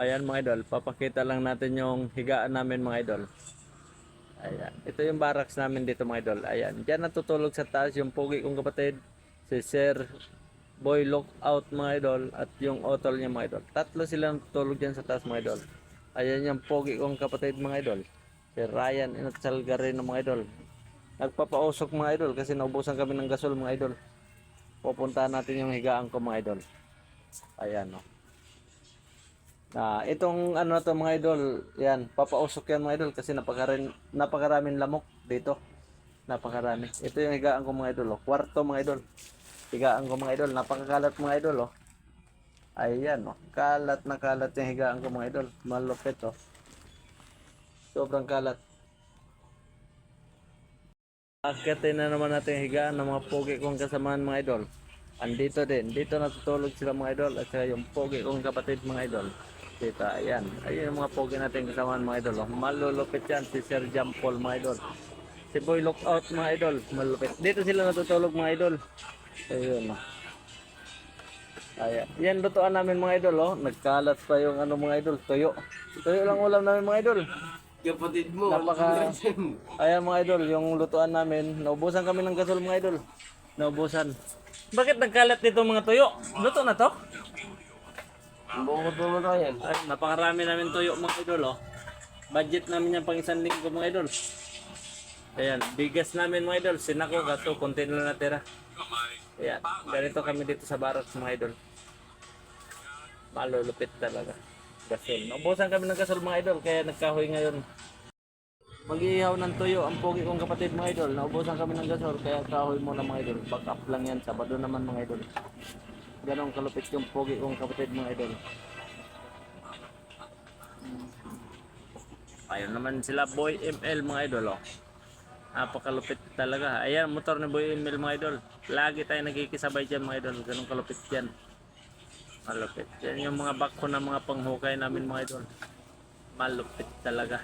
Ayan mga idol, papakita lang natin yung higaan namin mga idol. Ayan, ito yung barracks namin dito mga idol. Ayan, dyan natutulog sa taas yung pogi kong kapatid, si Sir Boy Lookout mga idol, at yung otol niya mga idol. Tatlo sila natutulog dyan sa taas mga idol. Ayan yung pogi kong kapatid mga idol. Si Ryan Inatsal Garino mga idol. Nagpapausok mga idol kasi naubusan kami ng gasol mga idol. Pupuntahan natin yung higaan ko mga idol. Ayan no. Na itong ano na to mga idol, yan, papausok yan mga idol kasi napakarin, napakaraming lamok dito. Napakarami. Ito yung higaan ko mga idol, oh. kwarto mga idol. Higaan ko mga idol, napakakalat mga idol, oh. Ayan, oh. Kalat na kalat yung higaan ko mga idol. Malupit, oh. Sobrang kalat. Akitin na naman natin higaan ng mga pogi kong kasamaan mga idol. Andito din, dito natutulog sila mga idol at saka yung pogi kong kapatid mga idol. Dito, ayan. Ayan yung mga pogi natin kasamaan mga idol. Malulupit yan si Sir Jam Paul mga idol. Si Boy Lookout mga idol, malupit. Dito sila natutulog mga idol. Ayun. Ayan. Yan lutuan namin mga idol oh. Nagkalat pa yung ano mga idol, tuyo. Tuyo lang ulam namin mga idol. Kapatid mo. Napaka Ayan mga idol, yung lutuan namin, naubusan kami ng gasol mga idol. Naubusan. Bakit nagkalat dito mga tuyo? Luto na to? Bukod mo na yan. Ay, napakarami namin tuyo mga idol oh. Budget namin yan pang isang linggo mga idol. Ayan, bigas namin mga idol, sinako gato, konti na lang natira. Ayan, ganito kami dito sa barracks mga idol. Malulupit talaga. Gasol. Naubusan kami ng gasol mga idol, kaya nagkahoy ngayon. Mag-iihaw ng tuyo ang pogi kong kapatid mga idol. Naubusan kami ng gasol, kaya kahoy muna mga idol. Back up lang yan, Sabado naman mga idol. Ganon kalupit yung pogi kong kapatid mga idol. Ayun naman sila Boy ML mga idol oh. Napakalupit talaga. Ayan, motor ni Boy ML mga idol. Lagi tayo nagkikisabay dyan mga idol. Ganun kalupit dyan. Malupit. Yan yung mga bako ng mga panghukay namin mga idol. Malupit talaga.